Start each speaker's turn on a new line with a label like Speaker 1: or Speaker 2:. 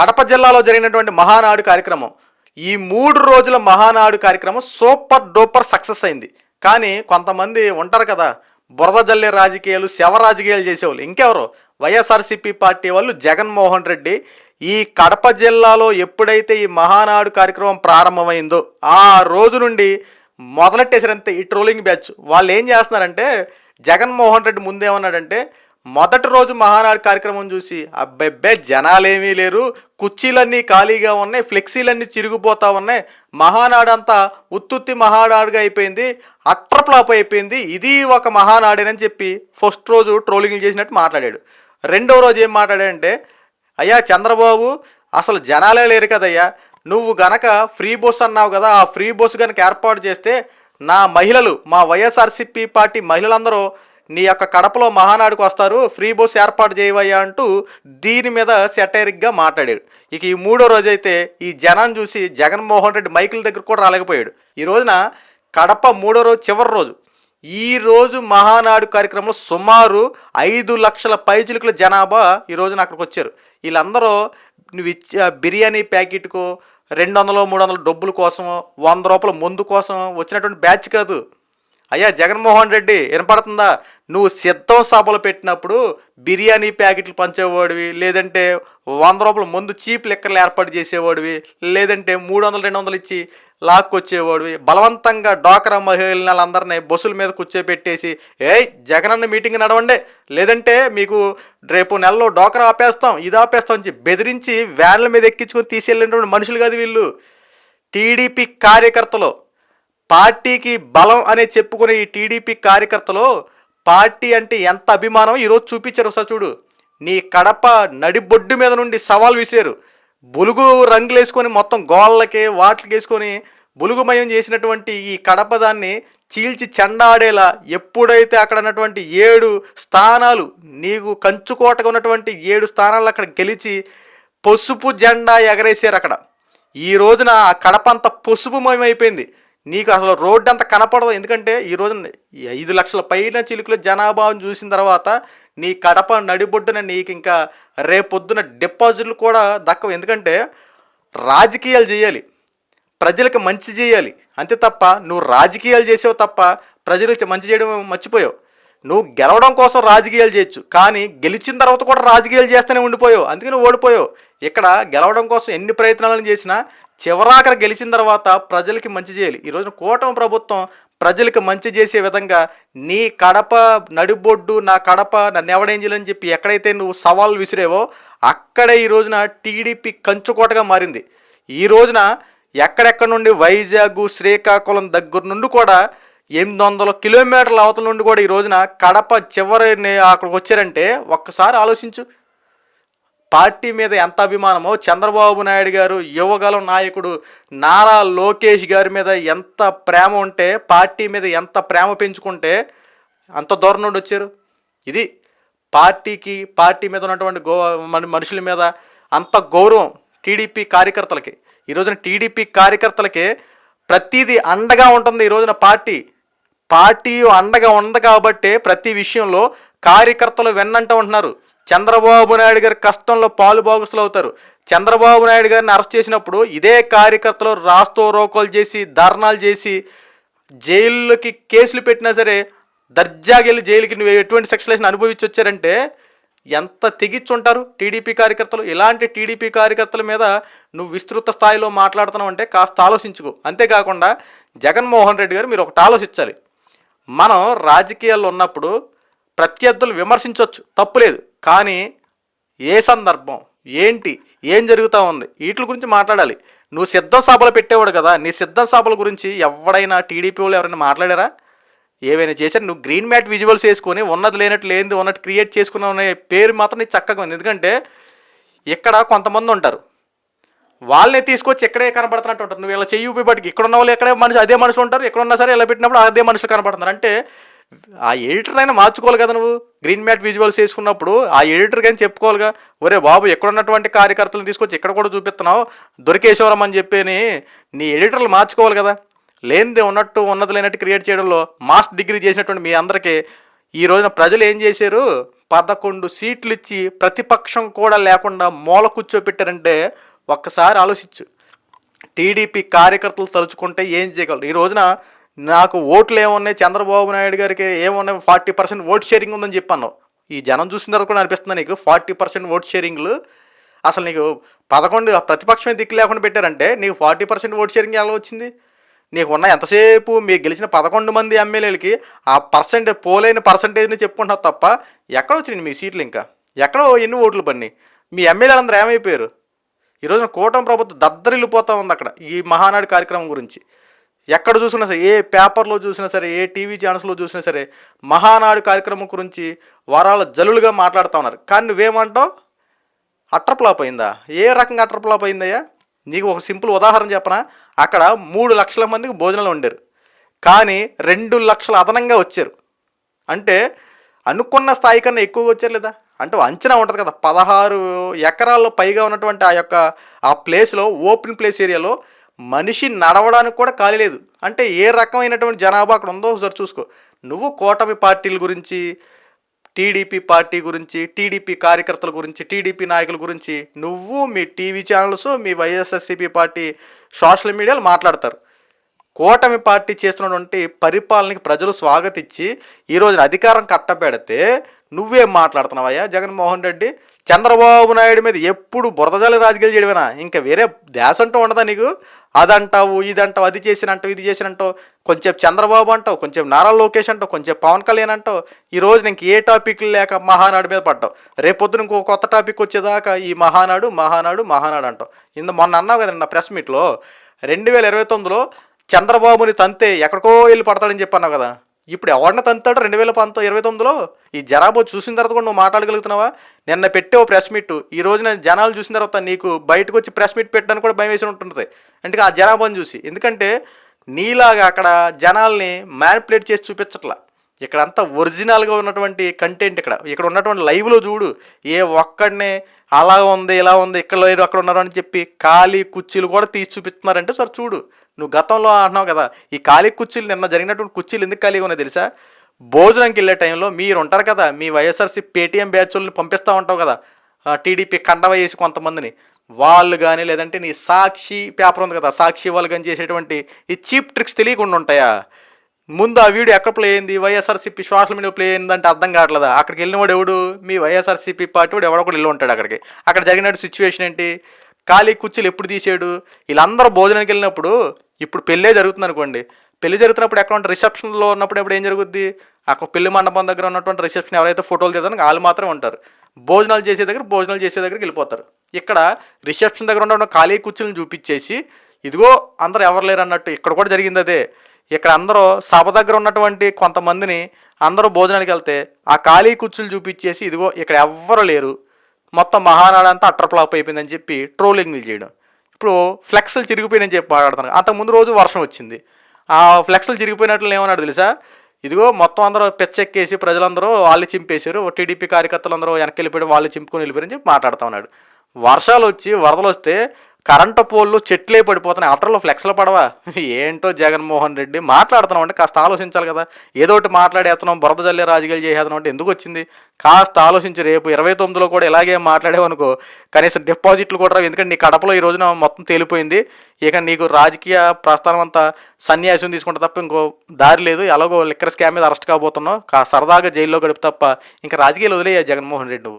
Speaker 1: కడప జిల్లాలో జరిగినటువంటి మహానాడు కార్యక్రమం. ఈ మూడు రోజుల మహానాడు కార్యక్రమం సూపర్ డూపర్ సక్సెస్ అయింది. కానీ కొంతమంది ఉంటారు కదా బురద జల్లే రాజకీయాలు శవ రాజకీయాలు చేసేవాళ్ళు. ఇంకెవరు? వైఎస్ఆర్సీపీ పార్టీ వాళ్ళు జగన్మోహన్ రెడ్డి. ఈ కడప జిల్లాలో ఎప్పుడైతే ఈ మహానాడు కార్యక్రమం ప్రారంభమైందో ఆ రోజు నుండి మొదలెట్టేసారంతే ఈ ట్రోలింగ్ బ్యాచ్. వాళ్ళు ఏం చేస్తున్నారంటే జగన్మోహన్ రెడ్డి ముందేమన్నాడంటే మొదటి రోజు మహానాడు కార్యక్రమం చూసి అబ్బెబ్బే జనాలేమీ లేరు. కుర్చీలన్నీ ఖాళీగా ఉన్నాయి ఫ్లెక్సీలన్నీ చిరిగిపోతా ఉన్నాయి. మహానాడు అంతా ఉత్తుత్తి మహానాడుగా అయిపోయింది అట్రప్లాప్ అయిపోయింది. ఇది ఒక మహానాడేనని చెప్పి ఫస్ట్ రోజు ట్రోలింగ్ చేసినట్టు మాట్లాడాడు. రెండో రోజు ఏం మాట్లాడాడంటే అయ్యా చంద్రబాబు అసలు జనాలే లేరు కదయ్యా. నువ్వు గనక ఫ్రీ బస్ అన్నావు కదా ఆ ఫ్రీ బస్ కనుక ఏర్పాటు చేస్తే నా మహిళలు మా వైఎస్ఆర్సీపీ పార్టీ మహిళలందరూ నీ యొక్క కడపలో మహానాడుకు వస్తారు ఫ్రీ బస్ ఏర్పాటు చేయవయ్యా అంటూ దీని మీద సెటైరిక్గా మాట్లాడాడు. ఇక ఈ మూడో రోజు అయితే ఈ జనాన్ని చూసి జగన్మోహన్ రెడ్డి మైకుల దగ్గర కూడా రాలేకపోయాడు. ఈ రోజున కడప మూడో రోజు చివరి రోజు. ఈ రోజు మహానాడు కార్యక్రమంలో సుమారు ఐదు లక్షల పైచిలుకుల జనాభా ఈ రోజున అక్కడికి వచ్చారు. వీళ్ళందరూ నువ్వు ఇచ్చే బిర్యానీ ప్యాకెట్కు రెండు వందలు మూడు వందల డబ్బుల కోసం వంద రూపాయల ముందు కోసం వచ్చినటువంటి బ్యాచ్ కాదు. అయ్యా జగన్మోహన్ రెడ్డి వినపడుతుందా? నువ్వు సిద్ధం సభలు పెట్టినప్పుడు బిర్యానీ ప్యాకెట్లు పంచేవాడివి లేదంటే వంద రూపాయల ముందు చీప్ లెక్కలు ఏర్పాటు చేసేవాడివి లేదంటే మూడు వందలు రెండు వందలు ఇచ్చి లాక్కొచ్చేవాడివి. బలవంతంగా డోకరా మహిళలందరినీ బస్సుల మీద కూర్చోబెట్టేసి ఏయ్ జగనన్న మీటింగ్ నడవండి లేదంటే మీకు రేపు నెలలో డోకరా ఆపేస్తాం ఇది ఆపేస్తాం అని బెదిరించి వ్యాన్ల మీద ఎక్కించుకొని తీసుకెళ్ళినటువంటి మనుషులు కాదు వీళ్ళు. టీడీపీ కార్యకర్తలు పార్టీకి బలం అనే చెప్పుకునే ఈ టీడీపీ కార్యకర్తలు పార్టీ అంటే ఎంత అభిమానం ఈరోజు చూపించారు ఒకసారి చూడు. నీ కడప నడిబొడ్డు మీద నుండి సవాల్ విసిరారు. బులుగు రంగులు వేసుకొని మొత్తం గోళ్ళకి వాటికి వేసుకొని బులుగుమయం చేసినటువంటి ఈ కడప దాన్ని చీల్చి చెండాడేలా ఎప్పుడైతే అక్కడ ఉన్నటువంటి ఏడు స్థానాలు నీకు కంచుకోటగా ఉన్నటువంటి ఏడు స్థానాలు అక్కడ గెలిచి పసుపు జెండా ఎగరేసారు అక్కడ. ఈ రోజున ఆ కడప అంత పసుపుమయం అయిపోయింది నీకు అసలు రోడ్డు అంత కనపడదు. ఎందుకంటే ఈ రోజున ఐదు లక్షల పైన చిలుకల జనాభాను చూసిన తర్వాత నీ కడప నడిబొడ్డున నీకు ఇంకా రేపొద్దున డిపాజిట్లు కూడా దక్కవు. ఎందుకంటే రాజకీయాలు చేయాలి. ప్రజలకు మంచి చేయాలి. అంతే తప్ప నువ్వు రాజకీయాలు చేసావు తప్ప ప్రజలకు మంచి చేయడం మర్చిపోయావు. నువ్వు గెలవడం కోసం రాజకీయాలు చేయొచ్చు కానీ గెలిచిన తర్వాత కూడా రాజకీయాలు చేస్తూనే ఉండిపోయావు అందుకే నువ్వు ఓడిపోయావు. ఇక్కడ గెలవడం కోసం ఎన్ని ప్రయత్నాలను చేసినా చివరాఖరి గెలిచిన తర్వాత ప్రజలకి మంచి చేయాలి. ఈరోజు కూటమి ప్రభుత్వం ప్రజలకు మంచి చేసే విధంగా నీ కడప నడిబొడ్డు నా కడప నన్ను ఎవడేంజలని చెప్పి ఎక్కడైతే నువ్వు సవాల్ విసిరేవో అక్కడే ఈ రోజున టీడీపీ కంచుకోటగా మారింది. ఈ రోజున ఎక్కడెక్కడ నుండి వైజాగ్ శ్రీకాకుళం దగ్గర నుండి కూడా ఎనిమిది వందల కిలోమీటర్ల అవతల నుండి కూడా ఈ రోజున కడప చివరి అక్కడికి వచ్చారంటే ఒక్కసారి ఆలోచించు. పార్టీ మీద ఎంత అభిమానమో చంద్రబాబు నాయుడు గారు యువగలం నాయకుడు నారా లోకేష్ గారి మీద ఎంత ప్రేమ ఉంటే పార్టీ మీద ఎంత ప్రేమ పెంచుకుంటే అంత దూరం నుండి వచ్చారు. ఇది పార్టీకి పార్టీ మీద ఉన్నటువంటి గో మన మనుషుల మీద అంత గౌరవం టీడీపీ కార్యకర్తలకి. ఈ రోజున టీడీపీ కార్యకర్తలకి ప్రతిదీ అండగా ఉంటుంది ఈ రోజున పార్టీ. పార్టీ అండగా ఉంది కాబట్టే ప్రతి విషయంలో కార్యకర్తలు వెన్నంట ఉంటున్నారు. చంద్రబాబు నాయుడు గారి కష్టంలో పాలు బాగుసులు అవుతారు. చంద్రబాబు నాయుడు గారిని అరెస్ట్ చేసినప్పుడు ఇదే కార్యకర్తలు రాస్తో రోకోలు చేసి ధర్నాలు చేసి జైల్లోకి కేసులు పెట్టినా సరే దర్జాగెళ్ళి జైలుకి నువ్వు ఎటువంటి సెక్షలేషన్ అనుభవించి వచ్చారంటే ఎంత తెగిచ్చుంటారు టీడీపీ కార్యకర్తలు? ఇలాంటి టీడీపీ కార్యకర్తల మీద నువ్వు విస్తృత స్థాయిలో మాట్లాడుతున్నావు అంటే కాస్త ఆలోచించుకో. అంతేకాకుండా జగన్మోహన్ రెడ్డి గారు మీరు ఒకటి ఆలోచించాలి. మనం రాజకీయాల్లో ఉన్నప్పుడు ప్రత్యర్థులు విమర్శించవచ్చు తప్పులేదు కానీ ఏ సందర్భం ఏంటి ఏం జరుగుతూ ఉంది వీటి గురించి మాట్లాడాలి. నువ్వు సిద్ధం సభలు పెట్టేవాడు కదా నీ సిద్ధం సభల గురించి ఎవడైనా టీడీపీ వాళ్ళు ఎవరైనా మాట్లాడారా? ఏవైనా చేశారు? నువ్వు గ్రీన్ మ్యాట్ విజువల్స్ వేసుకొని ఉన్నది లేనట్టు లేనిది ఉన్నట్టు క్రియేట్ చేసుకున్నావు అనే పేరు మాత్రం నీకు చక్కగా ఉంది. ఎందుకంటే ఇక్కడ కొంతమంది ఉంటారు. వాళ్ళని తీసుకొచ్చి ఎక్కడే కనబడుతున్నట్టు ఉంటారు. నువ్వు ఇలా చెయ్యి ఊపిబడికి ఇక్కడ ఉన్న వాళ్ళు ఎక్కడే మనిషి అదే మనుషులు ఉంటారు. ఎక్కడ ఉన్నా సరే ఇలా పెట్టినప్పుడు అదే మనుషులు కనబడుతున్నారు అంటే ఆ ఎడిటర్ అయినా మార్చుకోవాలి కదా నువ్వు? గ్రీన్ మ్యాట్ విజువల్స్ వేసుకున్నప్పుడు ఆ ఎడిటర్ కానీ చెప్పుకోవాలిగా. ఒరే బాబు ఎక్కడున్నటువంటి కార్యకర్తలను తీసుకొచ్చి ఇక్కడ కూడా చూపిస్తున్నావు? దొరికేశ్వరం అని చెప్పని నీ ఎడిటర్లు మార్చుకోవాలి కదా. లేనిదే ఉన్నట్టు ఉన్నది లేనట్టు క్రియేట్ చేయడంలో మాస్టర్ డిగ్రీ చేసినటువంటి మీ అందరికీ ఈ రోజున ప్రజలు ఏం చేశారు? పదకొండు సీట్లు ఇచ్చి ప్రతిపక్షం కూడా లేకుండా మూల కూర్చోపెట్టారంటే ఒక్కసారి ఆలోచించు. టీడీపీ కార్యకర్తలు తలుచుకుంటే ఏం చేయగలరు? ఈ రోజున నాకు ఓట్లు ఏమున్నాయి? చంద్రబాబు నాయుడు గారికి ఏమున్నాయి? ఫార్టీ పర్సెంట్ ఓట్ షేరింగ్ ఉందని చెప్పాను. ఈ జనం చూసిన తర్వాత కూడా అనిపిస్తుంది నీకు. ఫార్టీ పర్సెంట్ ఓట్ షేరింగ్లు. అసలు నీకు పదకొండు ప్రతిపక్షమే దిక్కు లేకుండా పెట్టారంటే నీకు ఫార్టీ పర్సెంట్ ఓట్ షేరింగ్ ఎలా వచ్చింది? నీకు ఉన్న ఎంతసేపు మీకు గెలిచిన పదకొండు మంది ఎమ్మెల్యేలకి ఆ పర్సెంట్ పోలేని పర్సంటేజ్ని చెప్పుకుంటున్నారు తప్ప ఎక్కడ వచ్చినాయి మీ సీట్లు ఇంకా? ఎక్కడో ఎన్ని ఓట్లు పడినాయి? మీ ఎమ్మెల్యేలు అందరూ ఏమైపోయారు? ఈరోజున కూటమి ప్రభుత్వం దద్దరిల్లిపోతా ఉంది అక్కడ ఈ మహానాడు కార్యక్రమం గురించి. ఎక్కడ చూసినా సరే ఏ పేపర్లో చూసినా సరే ఏ టీవీ ఛానల్స్లో చూసినా సరే మహానాడు కార్యక్రమం గురించి వారాల జల్లులుగా మాట్లాడుతూ ఉన్నారు. కానీ నువ్వేమంటావు? అట్రప్లాప్ అయిందా? ఏ రకంగా అట్రప్లాప్ అయిందయ్యా? నీకు ఒక సింపుల్ ఉదాహరణ చెప్పనా? అక్కడ మూడు లక్షల మందికి భోజనాలు వండారు. కానీ రెండు లక్షలు అదనంగా వచ్చారు. అంటే అనుకున్న స్థాయి కన్నా ఎక్కువగా వచ్చారు లేదా? అంటే అంచనా ఉంటుంది కదా. పదహారు ఎకరాల్లో పైగా ఉన్నటువంటి ఆ యొక్క ఆ ప్లేస్లో ఓపెన్ ప్లేస్ ఏరియాలో మనిషి నడవడానికి కూడా ఖాళీ లేదు. అంటే ఏ రకమైనటువంటి జనాభా అక్కడ ఉందో ఒకసారి చూసుకో. నువ్వు కూటమి పార్టీల గురించి టీడీపీ పార్టీ గురించి టీడీపీ కార్యకర్తల గురించి టీడీపీ నాయకుల గురించి నువ్వు మీ టీవీ ఛానల్స్ మీ వైఎస్ఎస్సీపీ పార్టీ సోషల్ మీడియాలో మాట్లాడతారు. కూటమి పార్టీ చేస్తున్నటువంటి పరిపాలనకి ప్రజలు స్వాగతించి ఈ రోజున అధికారం కట్టబెడితే నువ్వేం మాట్లాడుతున్నావయ్యా జగన్మోహన్ రెడ్డి. చంద్రబాబు నాయుడు మీద ఎప్పుడు బురదజాలి రాజకీయాలు చేయడమేనా? ఇంకా వేరే ధ్యాస అంటూ ఉండదా నీకు? అదంటావు ఇదంటావు అది చేసినంటావు ఇది చేసినంటావు. కొంచెం చంద్రబాబు అంటావు కొంచెం నారా లోకేష్ అంటావు కొంచెం పవన్ కళ్యాణ్ అంటావు. ఈ రోజు ఏ టాపిక్ లేక మహానాడు మీద పడ్డావు. రేపొద్దున ఇంకో కొత్త టాపిక్ వచ్చేదాకా ఈ మహానాడు మహానాడు మహానాడు అంటావు. ఇంత మొన్న అన్నావు కదండి నా ప్రెస్ మీట్లో రెండు వేల ఇరవై తొమ్మిదిలో చంద్రబాబుని తంతే ఎక్కడికో వెళ్ళి పడతాడని చెప్పి అన్నావు కదా. ఇప్పుడు ఎవరిని తంతాడు రెండు వేల పంతొమ్మిది ఇరవై తొమ్మిదిలో? ఈ జనాభా చూసిన తర్వాత కూడా నువ్వు మాట్లాడగలుగుతున్నావా? నిన్న పెట్టావు ప్రెస్ మీట్ ఈ రోజున జనాలు చూసిన తర్వాత నీకు బయటకు వచ్చి ప్రెస్ మీట్ పెట్టడానికి కూడా భయం వేసి ఉంటుంది అంటే ఆ జనాభాని చూసి. ఎందుకంటే నీలాగా అక్కడ జనాల్ని మ్యానిపులేట్ చేసి చూపించట్లా. ఇక్కడ అంతా ఒరిజినల్గా ఉన్నటువంటి కంటెంట్ ఇక్కడ. ఇక్కడ ఉన్నటువంటి లైవ్లో చూడు ఏ ఒక్కడినే అలా ఉంది ఇలా ఉంది ఇక్కడ లేరు అక్కడ ఉన్నారు అని చెప్పి ఖాళీ కుర్చీలు కూడా తీసి చూపిస్తున్నారంటే సరే చూడు. నువ్వు గతంలో అంటున్నావు కదా ఈ ఖాళీ కుర్చీలు నిన్న జరిగినటువంటి కుర్చీలు ఎందుకు ఖాళీగా ఉన్నాయి తెలుసా? భోజనంకి వెళ్ళే టైంలో మీరు ఉంటారు కదా మీ వైఎస్ఆర్సీ పేటీఎం బ్యాచ్లను పంపిస్తూ ఉంటావు కదా టీడీపీ కండవ వేసి కొంతమందిని. వాళ్ళు కానీ లేదంటే నీ సాక్షి పేపర్ ఉంది కదా సాక్షి వాళ్ళు కానీ చేసేటువంటి ఈ చీప్ ట్రిక్స్ తెలియకుండా ఉంటాయా? ముందు ఆ వీడియో ఎక్కడ ప్లే అయింది? వైఎస్ఆర్సీపీ సోషల్ మీడియా ప్లే అయిందంటే అర్థం కావట్లేదా? అక్కడికి వెళ్ళినవాడు ఎవడు? మీ వైఎస్ఆర్సీపీ పార్టీ వాడు ఎవడో కూడా వెళ్ళి ఉంటాడు అక్కడికి. అక్కడ జరిగినట్టు సిచ్యువేషన్ ఏంటి? ఖాళీ కుర్చీలు ఎప్పుడు తీసాడు? వీళ్ళందరూ భోజనానికి వెళ్ళినప్పుడు ఇప్పుడు పెళ్ళే జరుగుతుంది అనుకోండి. పెళ్ళి జరుగుతున్నప్పుడు ఎక్కడ ఉంటారు? రిసెప్షన్లో ఉన్నప్పుడు ఎప్పుడు ఏం జరుగుద్ది? అక్కడ పెళ్ళి మండపం దగ్గర ఉన్నటువంటి రిసెప్షన్ ఎవరైతే ఫోటోలు తీయడానికి వాళ్ళు మాత్రమే ఉంటారు. భోజనాలు చేసే దగ్గర భోజనాలు చేసే దగ్గరికి వెళ్ళిపోతారు. ఇక్కడ రిసెప్షన్ దగ్గర ఉన్న ఖాళీ కుర్చీలను చూపించేసి ఇదిగో అందరూ ఎవరు లేరు అన్నట్టు ఇక్కడ కూడా జరిగింది అదే. ఇక్కడ అందరూ సభ దగ్గర ఉన్నటువంటి కొంతమందిని అందరూ భోజనానికి వెళ్తే ఆ ఖాళీ కుర్చీలు చూపించేసి ఇదిగో ఇక్కడ ఎవ్వరు లేరు. మొత్తం మహానాడు అంతా అట్టర్ ఫ్లాప్ అయిపోయిందని చెప్పి ట్రోలింగ్లు చేయడం. ఇప్పుడు ఫ్లెక్స్లు చిరిగిపోయినని చెప్పి మాట్లాడుతున్నాను అంతకుముందు రోజు వర్షం వచ్చింది. ఆ ఫ్లెక్స్లు చిరిగిపోయినట్లు ఏమన్నాడు తెలుసా? ఇదిగో మొత్తం అందరూ పెచ్చెక్కేసి ప్రజలందరూ వాళ్ళు చింపేశారు. టీడీపీ కార్యకర్తలు అందరూ వెనక్కి వెళ్ళిపోయి వాళ్ళు చింపుకొని వెళ్ళిపోయారని చెప్పి మాట్లాడుతూ ఉన్నాడు. వర్షాలు వచ్చి వరదలు వస్తే కరెంటు పోల్లు చెట్లే పడిపోతున్నాయి. అటర్లో ఫ్లెక్స్లు పడవా? ఏంటో జగన్మోహన్ రెడ్డి మాట్లాడుతున్నాం అంటే కాస్త ఆలోచించాలి కదా. ఏదో ఒకటి మాట్లాడేస్తున్నాం బురద జల్లే రాజకీయాలు చేసేస్తున్నాం అంటే ఎందుకు వచ్చింది? కాస్త ఆలోచించి రేపు ఇరవై తొమ్మిదిలో కూడా ఇలాగే మాట్లాడేవనుకో కనీసం డిపాజిట్లు కూడా రావు. ఎందుకంటే నీ కడపలో ఈ రోజున మొత్తం తేలిపోయింది. ఇక నీకు రాజకీయ ప్రస్థానం అంతా సన్యాసం తీసుకుంటే తప్ప ఇంకో దారి లేదు. ఎలాగో లిక్కర్ స్కామ్ మీద అరెస్ట్ కాబోతున్నావు. కా సరదాగా జైల్లో గడుపు తప్ప. ఇంకా రాజకీయాలు వదిలేయ జగన్మోహన్ రెడ్డి